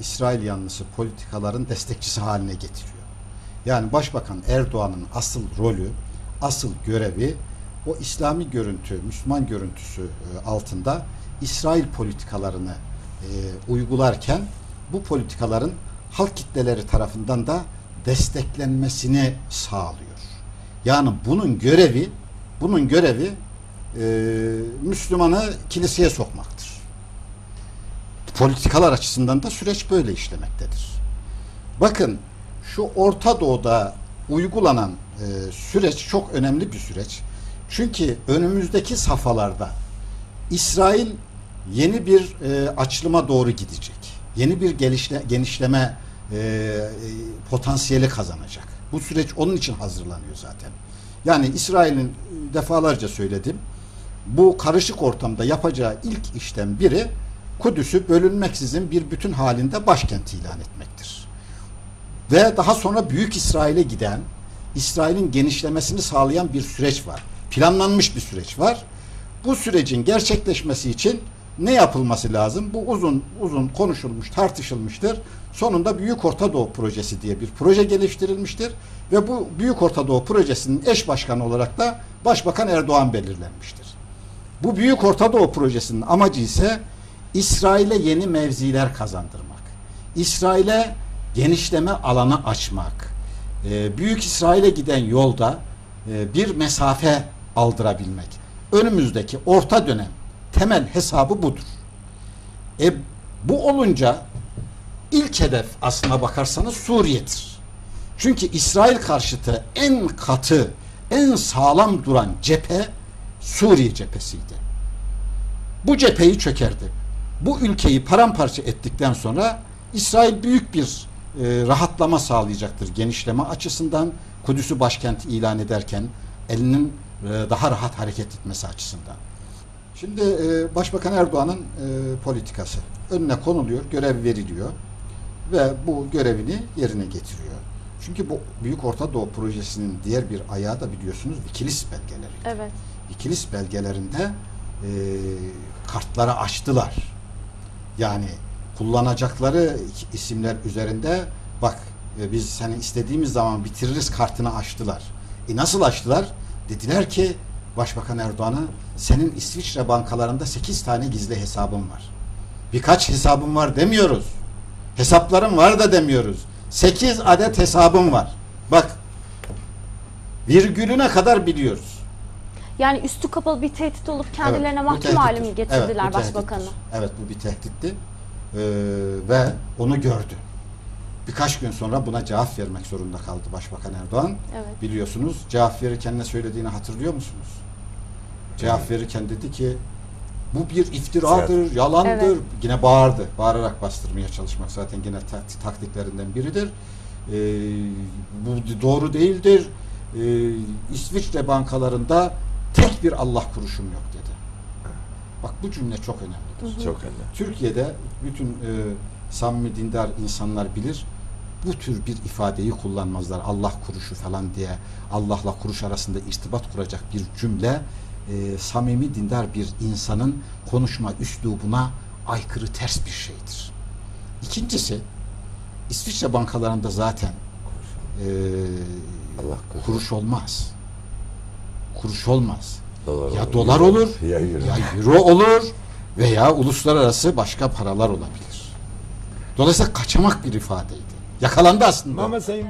İsrail yanlısı politikaların destekçisi haline getiriyor. Yani Başbakan Erdoğan'ın asıl rolü, asıl görevi o İslami görüntü, Müslüman görüntüsü e, altında İsrail politikalarını e, uygularken bu politikaların halk kitleleri tarafından da desteklenmesini sağlıyor. Yani bunun görevi, bunun görevi e, Müslümanı kiliseye sokmaktır. Politikalar açısından da süreç böyle işlemektedir. Bakın şu Orta Doğu'da uygulanan e, süreç çok önemli bir süreç. Çünkü önümüzdeki safhalarda İsrail yeni bir e, açılıma doğru gidecek. Yeni bir gelişle, genişleme e, e, potansiyeli kazanacak. Bu süreç onun için hazırlanıyor zaten. Yani İsrail'in e, defalarca söyledim. Bu karışık ortamda yapacağı ilk işten biri Kudüs'ü bölünmeksizin bir bütün halinde başkent ilan etmektir. Ve daha sonra Büyük İsrail'e giden, İsrail'in genişlemesini sağlayan bir süreç var. Planlanmış bir süreç var. Bu sürecin gerçekleşmesi için ne yapılması lazım? Bu uzun uzun konuşulmuş, tartışılmıştır. Sonunda Büyük Orta Doğu Projesi diye bir proje geliştirilmiştir ve bu Büyük Orta Doğu Projesi'nin eş başkanı olarak da Başbakan Erdoğan belirlenmiştir. Bu Büyük Orta Doğu Projesi'nin amacı ise İsrail'e yeni mevziler kazandırmak. İsrail'e genişleme alanı açmak. Ee, Büyük İsrail'e giden yolda e, bir mesafe aldırabilmek. Önümüzdeki orta dönem temel hesabı budur. E, bu olunca ilk hedef aslına bakarsanız Suriye'dir. Çünkü İsrail karşıtı en katı, en sağlam duran cephe Suriye cephesiydi. Bu cepheyi çökerdi. Bu ülkeyi paramparça ettikten sonra İsrail büyük bir e, rahatlama sağlayacaktır genişleme açısından. Kudüs'ü başkent ilan ederken elinin e, daha rahat hareket etmesi açısından. Şimdi e, Başbakan Erdoğan'ın e, politikası önüne konuluyor, görev veriliyor ve bu görevini yerine getiriyor. Çünkü bu Büyük Orta Doğu Projesi'nin diğer bir ayağı da biliyorsunuz Wikileaks belgeleri. Evet. Wikileaks belgelerinde e, kartları açtılar. Yani kullanacakları isimler üzerinde bak e, biz seni istediğimiz zaman bitiririz kartını açtılar. E nasıl açtılar? Dediler ki Başbakan Erdoğan'a senin İsviçre bankalarında 8 tane gizli hesabın var. Birkaç hesabım var demiyoruz. Hesaplarım var da demiyoruz. 8 adet hesabım var. Bak virgülüne kadar biliyoruz. Yani üstü kapalı bir tehdit olup kendilerine Evet, mahkum mi getirdiler Evet, başbakanı? Evet bu bir tehditti Ee, ve onu gördü. Birkaç gün sonra buna cevap vermek zorunda kaldı Başbakan Erdoğan. Evet. Biliyorsunuz cevap verirken ne söylediğini hatırlıyor musunuz? Cevap verirken dedi ki bu bir iftiradır, yalandır. Evet. Yine bağırdı. Bağırarak bastırmaya çalışmak zaten yine tak- taktiklerinden biridir. Ee, bu doğru değildir. Ee, İsviçre bankalarında tek bir Allah kuruşum yok dedi. Bak bu cümle çok önemlidir. Çok önemli. Türkiye'de bütün e, samimi dindar insanlar bilir. Bu tür bir ifadeyi kullanmazlar. Allah kuruşu falan diye Allah'la kuruş arasında irtibat kuracak bir cümle e, samimi dindar bir insanın konuşma üslubuna aykırı ters bir şeydir. İkincisi İsviçre bankalarında zaten e, Allah kuruş olmaz. Kuruş olmaz. Dolar Ya dolar olur, Ya euro. ya euro olur veya uluslararası başka paralar olabilir. Dolayısıyla kaçamak bir ifadeydi. Yakalandı aslında. Ama Sayın